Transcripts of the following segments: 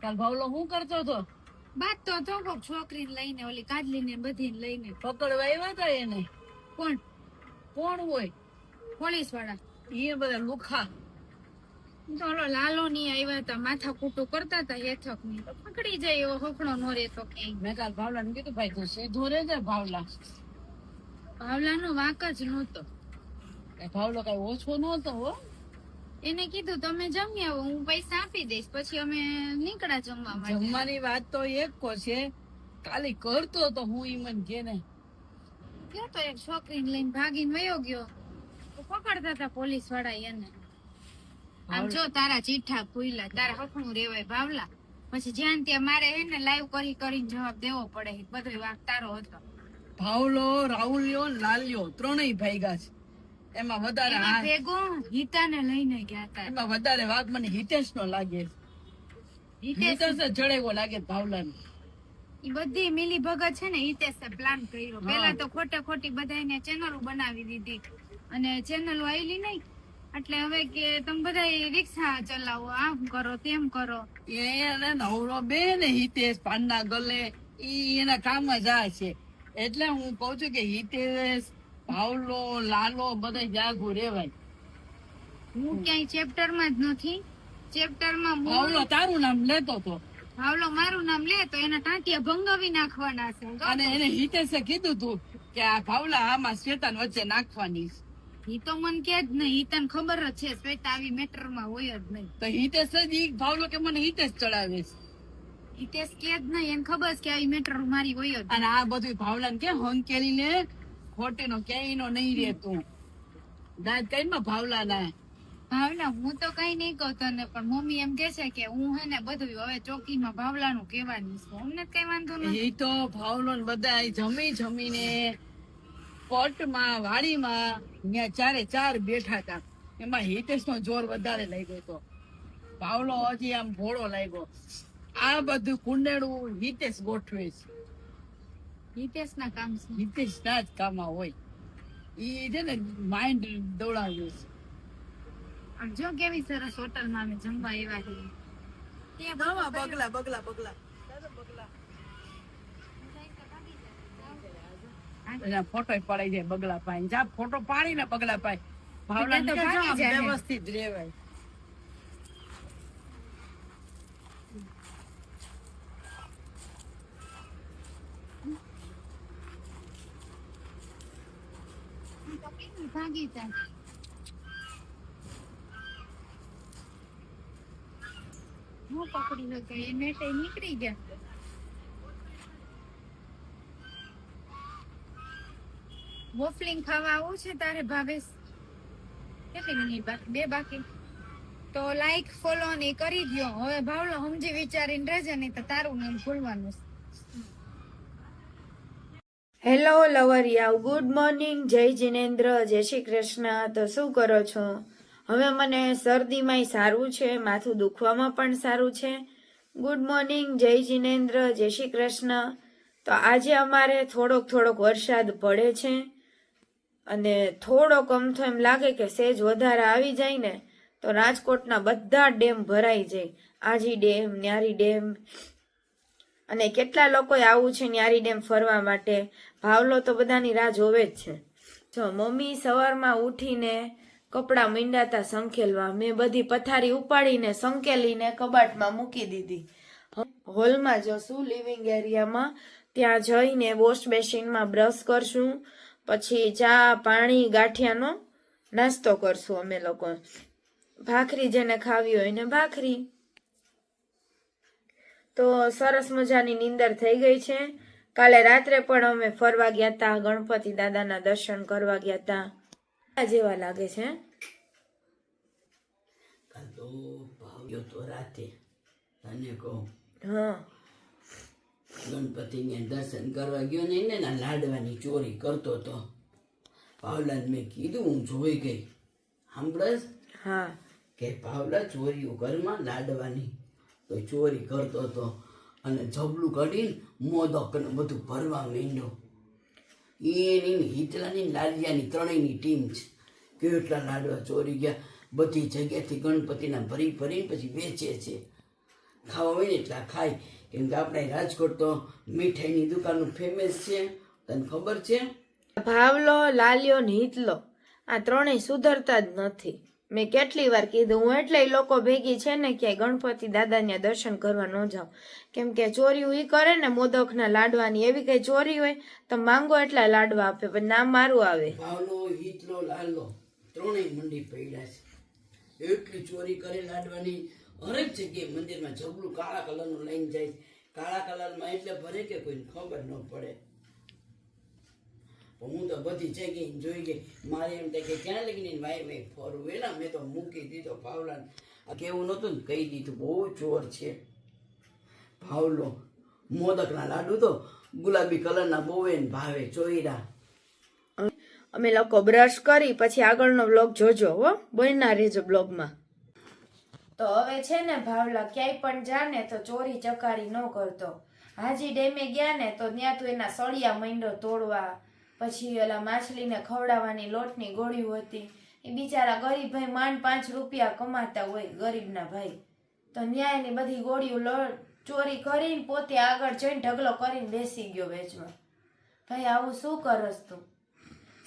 કાલ ભાવલો શું કરતો હતો બાદ તો તો કોક છોકરીને લઈને ઓલી કાજલીને બધીને લઈને. પકડવા આવ્યા હતા એને? કોણ? કોણ હોય? પોલીસવાળા એ બધા લુખા. તો ઓલો લાલો ની આવ્યા હતા માથા કૂટું કરતા હતા હેઠકની પકડી જાય એવો હફણો નો રહેતો કે મેં કાલ ભાવલા ને કીધું ભાઈ તું સીધો રે છે ભાવલા. ભાવલાનો વાંક જ નહોતો. ભાવલો કઈ ઓછો નહોતો હો. એને કીધું તમે જમી આવો હું પૈસા આપી દઈશ પછી અમે નીકળ્યા જમવા માટે. જમવાની વાત તો એક કો છે. કાલી કરતો તો હું ઈ મને કે ને. ક્યાં તો એક છોકરીને લઈને ભાગીને વયો ગયો. પકડતા હતા પોલીસવાળા એને. આમ જો તારા ચીઠા ભૂયલા તારા હકણું રેવાય ભાવલા પછી જ્યાં ત્યાં મારે હે ને લાઈવ કરી કરીને જવાબ દેવો પડે. બધો વાક તારો હતો. ભાવલો રાહુલ્યો લાલ્યો લાલિયો ત્રણેય ભાઈગા છે. એમાં વધારે એમાં ભેગો હિતાને લઈને ગયા હતા એમાં વધારે વાઘ મને હિતેશ નો લાગે. હિતેશ જડેવો લાગે ભાવલા ઈ બધી મિલી ભગત છે ને હિતેશે પ્લાન કર્યો. પેલા તો ખોટે ખોટી બધાને ચેનલો બનાવી દીધી. અને ચેનલો આવેલી નહીં એટલે હવે કે તમે બધા રિક્ષા ચલાવો આમ કરો તેમ કરો. એને નવરો બે ને હિતેશ પાનના ગલે ઈ એના કામ જ આ છે. એટલે હું કઉ છું કે હિતેશ ભાવલો લાલો બધા જાગું રેવાય. હું ક્યાંય ચેપ્ટરમાં જ નથી. ચેપ્ટરમાં પાવલો તારું નામ લેતો તો. ભાવલો મારું નામ લે તો એના ટાંટિયા ભંગાવી નાખવાના છે. અને એને હિતેશે કીધું તું કે આ ભાવલા આમાં શ્વેતાન વચ્ચે નાખવાની છે. ઈ તો મન કે જ નહીં ઈ તને ખબર જ છે શ્વેતા આવી મેટરમાં હોય જ નહીં. તો હિતેશ જ ઈ ભાવલો કે મને હિતેશ ચડાવે છે? હિતેશ કે જ નહીં એને ખબર છે કે આવી મેટર મારી હોય જ અને આ બધું ભાવલા કે હંકેલી ને ખોટી નો ક્યાંય નો નહીં રે તું. દાદ કઈ માં ભાવલા ના. ભાવલા હું તો કઈ નહીં કહું તને પણ મમ્મી એમ કે છે કે હું હે ને બધું હવે ચોકીમાં ભાવલાનું કહેવાની છું. અમને કઈ વાંધો નથી. એ તો ભાવલો ને બધા જમી જમીને પટમાં વાડીમાં ત્યાં ચારે ચાર બેઠા હતા એમાં હિતેશ નો જોર વધારે લાગ્યો હતો ભાવલો હજી આમ ભોળો લાગ્યો. આ બધું કુંડેડું હિતેશ ગોઠવે છે. હિતેશ ના કામ હિતેશ ના જ કામમાં હોય. ઈ છે ને માઇન્ડ દોડાવ્યું છે જો કેવી સરસ હોટલમાં અમે જમવા એવા છીએ. બગલા બગલા બગલા. ફોટો પડાઈ જાય બગલા પાઈ જા ફોટો પાડી ને બગલા પાઈ ભાવલા તો ભાગી જાય. વ્યવસ્થિત રેવાય ભાગી ખાવા આવું છે તારે ભાવેશ? કેટલી મિનિટ બે બાકી. તો લાઈક ફોલો ને કરી દ્યો. હવે ભાવલો સમજી વિચારીને રહેજે, નહીં તો તારું નામ ભૂલવાનું છે. હેલો લવરિયાઓ ગુડ મોર્નિંગ જય જિનેન્દ્ર. જય શ્રી કૃષ્ણ. તો શું કરો છો? હવે મને શરદીમાંય સારું છે, માથું દુખવામાં પણ સારું છે. ગુડ મોર્નિંગ જય જિનેન્દ્ર. જય શ્રી કૃષ્ણ. તો આજે અમારે થોડોક થોડોક વરસાદ પડે છે. અને થોડોક અમથો એમ લાગે કે સેજ વધારે આવી જાય ને, તો રાજકોટના બધા ડેમ ભરાઈ જાય. Aji dam, Nyari dam. અને કેટલા લોકોએ આવું છે ન્યારી ડેમ ફરવા માટે? ભાવલો તો બધાની રાહ જોવે જ છે. જો મમ્મી સવારમાં ઉઠીને કપડાં મીંડાતા સંકેલવા મેં બધી પથારી ઉપાડીને સંકેલીને કબાટમાં મૂકી દીધી. હોલમાં જશું લિવિંગ એરિયામાં. ત્યાં જઈને વોશ બેસિનમાં બ્રશ કરશું, પછી ચા, પાણી, ગાંઠિયાનો નાસ્તો કરશું અમે લોકો. ભાખરી જેને ખાવી હોય ને ભાખરી. તો સરસ મજાની નીંદર થઈ ગઈ છે. કાલે રાત્રે પણ અમે ફરવા ગયા હતા ગણપતિ દાદાના દર્શન કરવા ગયા હતા આ જેવા લાગે છે તો તો રાતે. તને કહું. હા. ગણપતિને દર્શન કરવા ગયો ને એને ના લાડવાની ચોરી કરતો તો. ભાવલાને મેં કીધું હું જોઈ ગઈ. સાંભળસ? હા. કે ભાવલા ચોરીઓ ઘરમાં લાડવાની. તો ચોરી કરતો હતો અને જબલું કાઢીને મોદક અને બધું ભરવા માંડ્યો. એની હિતલાની લાલિયાની ત્રણેયની ટીમ છે. કેટલા લાડવા ચોરી ગયા. બધી જગ્યાથી ગણપતિના ભરી ભરીને પછી વેચે છે. ખાવા હોય ને એટલા ખાય. કેમ કે આપણે રાજકોટ તો મીઠાઈની દુકાનનું ફેમસ છે. તને ખબર છે? ભાવલો લાલ્યો ને હિતલો. આ ત્રણેય સુધરતા જ નથી. મેં કેટલી વાર કીધું, હું એટલે લોકો ભેગી છે ને ક્યાંય ગણપતિ દાદાને દર્શન કરવા ન જાઉં. કેમ કે ચોરી ઈ કરે ને મોદકના લાડવાની, એવી કઈ ચોરી હોય તો માંગો એટલા લાડવા આપે, પણ નામ મારું આવે. હિતલો, લાલો, ત્રણેય મંડી પડ્યા છે. એટલી ચોરી કરે લાડવાની. હરેક જગ્યાએ મંદિરમાં જબલું કાળા કલરનું લઈને જાય કાળા કલરમાં એટલે ભરે કે કોઈને ખબર ન પડે. હું તો બધી જગ્યાએ જોઈ ગઈ. મારે એમ થાય કે ક્યાં લગીને ભાઈ ભાઈ ફરું એના મેં તો મૂકી દીધો ભાવલાને. આ કેવું નહોતું ને કહી દીધું. બહુ ચોર છે. ભાવલો મોદકના લાડુ તો ગુલાબી કલરના બહુ એને ભાવે ચોઈરા અમે લોકો બ્રશ કરી પછી આગળનો બ્લોગ જોજો હો. બનના રહેજો બ્લોગમાં તો હવે છે ને ભાવલા ક્યાંય પણ જા ને તો ચોરી ચકારી ન કરતો. હાજી ડેમે ગયા ને તો ત્યાં તું એના સળિયા મંડો તોડવા. પછી ઓલા માછલીને ખવડાવવાની લોટની ગોળીઓ હતી. એ બિચારા ગરીબ ભાઈ માંડ પાંચ રૂપિયા કમાતા હોય ગરીબના ભાઈ. તો ન્યાય એની બધી ગોળીઓ ચોરી કરીને પોતે આગળ જઈને ઢગલો કરીને બેસી ગયો વેચવા. ભાઈ આવું શું કરસ તું?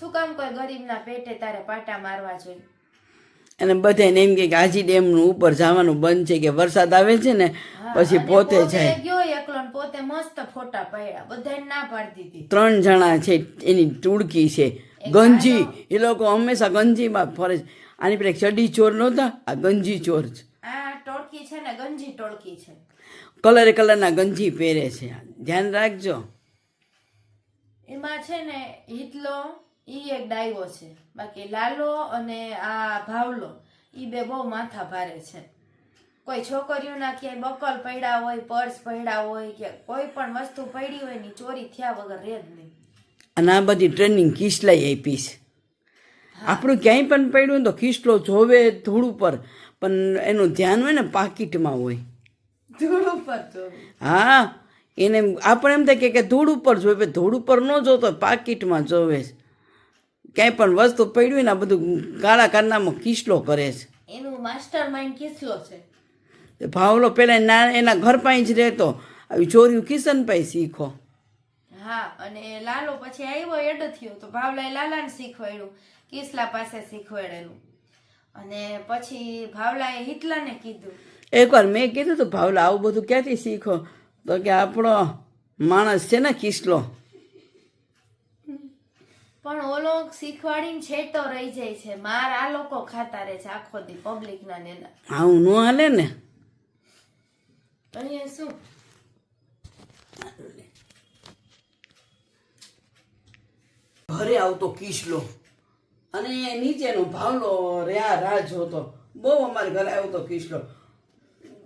શું કામ કોઈ ગરીબના પેટે તારે પાટા મારવા જોઈએ? અને બધાને એમ કે હાજી ડેમનું ઉપર જવાનું બંધ છે કે વરસાદ આવે છે ને પછી પોતે જાય. ગયો એકલો પોતે મસ્ત ફોટા પાડ્યા. બધાને ના પાડી દીધી ત્રણ જણા છે એની ટુડકી છે. ગંજી એ લોકો હંમેશા ગંજીમાં ફરે છે. આની પેલા ચડી ચોર નહોતા આ ગંજી ચોર છે. આ ટોળકી છે ને ગંજી ટોળકી છે. કલરે કલરના ગંજી પહેરે છે. ધ્યાન રાખજો. એમાં છે ને હિતલો ઈ એક ડાયવો છે. બાકી લાલો અને આ ભાવલો ઈ બે બહુ માથા ભારે છે. કોઈ છોકરીઓના ક્યાંય બકલ પડ્યા હોય પર્સ પડ્યા હોય કે કોઈ પણ વસ્તુ પડી હોયની ચોરી થયા વગર રહે જ નહીં. અને આ બધી ટ્રેનિંગ કિસલાઈ આપી છે. આપણું ક્યાંય પણ પડ્યું ને તો કિસલો જોવે ધૂળ ઉપર પણ એનું ધ્યાન હોય ને પાકીટમાં હોય. ધૂળ ઉપર હા એને આપણે એમ થાય કે- ધૂળ ઉપર જોવે ધૂળ ઉપર ન જોતો પાકીટમાં જોવે છે. ક્યાંય પણ વસ્તુ પડ્યું હોય ને આ બધું કાળા કારનામાં કિસલો કરે છે. એનું માસ્ટર માઇન્ડ કિસલો છે. ભાવલો પેલા ના એના ઘર પાસે જ રહેતો. આવી ચોર્યું કિશન પાસે શીખો. હા અને લાલો પછી આવ્યો એડ થયો તો ભાવલાએ લાલાને શીખવાડ્યું કિસલા પાસે શીખવાડેલું. અને પછી ભાવલાએ હિતલાને કીધું. એકવાર મેં કીધું તો ભાવલા આવું બધું ક્યાંથી શીખો? તો કે આપણો માણસ છે ને કિસલો. પણ ઓલો શીખવાડીને છેટો રહી જાય છે. માર આ લોકો ખાતા રહે છે આખો દી પબ્લિક ના ને આવું ન હાલે ને. અહીંયા શું ઘરે આવતો કિસલો. અને નીચેનો ભાવલો રહ્યા રાહ જોતો બહુ અમારે ઘરે આવતો કિસલો.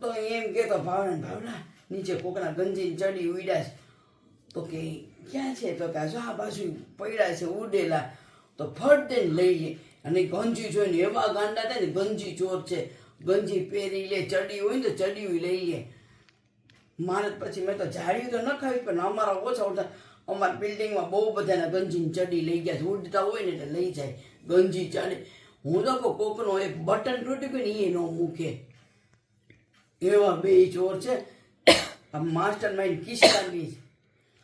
તો એમ કહેતો, ભાવના ભાવના, નીચે કોકના ગંજી ચડી ઉડ્યા છે. તો કે, ક્યાં છે? તો કે જો આ બાજુ પડ્યા છે, ઉડેલા. તો ફટ દઈને લઈ લે. અને ગંજી જોઈને એવા ગાંડા થાય ને, ગંજી ચોર છે. ગંજી પહેરી લે, ચડી હોય ને તો ચડી લઈ લે. મારે પછી મેં તો જાળ્યું તો ન ખાવી પણ અમારા ઓછા ઓછા અમારા બિલ્ડિંગમાં બહુ બધાના ગંજીને ચડી લઈ ગયા. ઉડતા હોય ને એટલે લઈ જાય. ગંજી ચડે. હું તો કહું, કોકનો એક બટન તૂટી ગયું ને એ ન મૂકે. એવા બે ચોર છે. આ માસ્ટર માઇન્ડ કિસ્સાની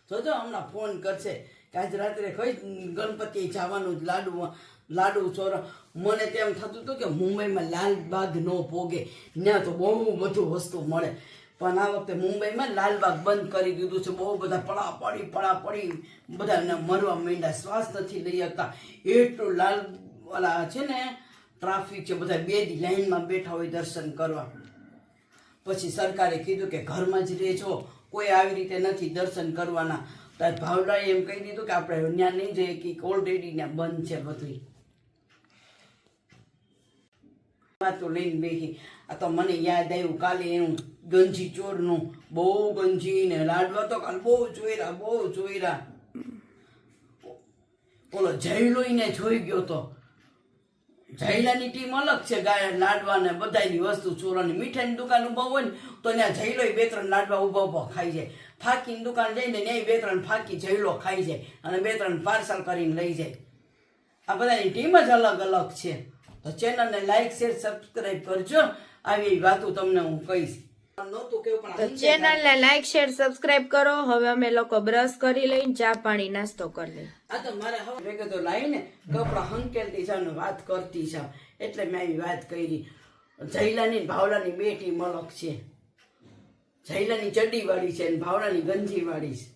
તો જો હમણાં ફોન કરશે કે આજ રાત્રે કઈ ગણપતિ જવાનું જ લાડુમાં લાડુ ચોર. મને તેમ થતું હતું કે મુંબઈમાં લાલબાગ ન પોગે. ત્યાં તો બહુ બધું વસ્તુ મળે. પણ આ વખતે મુંબઈમાં લાલબાગ બંધ કરી દીધું છે. બહુ બધા પડા પડી પડા પડી. બધાને મરવા માંડ્યા. શ્વાસ નથી લઈ શકતા. એટલું લાલ ઓલા છે ને ટ્રાફિક છે. બધા બે લાઈનમાં બેઠા હોય દર્શન કરવા. પછી સરકારે કીધું કે ઘરમાં જ રહેજો. કોઈ આવી રીતે નથી દર્શન કરવાના. ત્યારે ભાવડાએ એમ કહી દીધું કે આપણે ત્યાં નહીં જઈએ કે ઓલરેડી ત્યાં બંધ છે બધું વાતો લઈને બેસી આ તો મને યાદ આવ્યું કાલે એનું ગંજી ચોરનું. બહુ ગંજી ને લાડવા તો કાલ બહુ જોઈરા બહુ જોયરા ઓલો જયલોઈને જોઈ ગયો તો. જયલાની ટીમ અલગ છે ગાય લાડવા ને બધાની વસ્તુ ચોરાની. મીઠાઈની દુકાન ઊભા હોય ને તો ત્યાં જયલો બે ત્રણ લાડવા ઊભા ઊભા ખાઈ જાય. ફાકીની દુકાન જઈને ત્યાં બે ત્રણ ફાકી જયલો ખાઈ જાય અને બે ત્રણ પાર્સલ કરીને લઈ જાય. આ બધાની ટીમ જ અલગ અલગ છે. તો ચેનલને લાઈક શેર સબસ્ક્રાઈબ કરજો. આવી વાતો તમને હું કહીશ. તો આ ચેનલને લાઈક શેર સબસ્ક્રાઇબ કરો. હવે અમે લોકો બ્રશ કરી લઈને ચા પાણી નાસ્તો કરી લઈ આ તો મારે હવે કીધું લાઈને કપડા હંકેલતી જાવ ને વાત કરતી છે એટલે મેં આવી વાત કરી. જૈલાની ને ભાવલાની બેટી મલક છે. જૈલાની ચડ્ડી વાળી છે ને ભાવલાની ગંજી વાળી છે.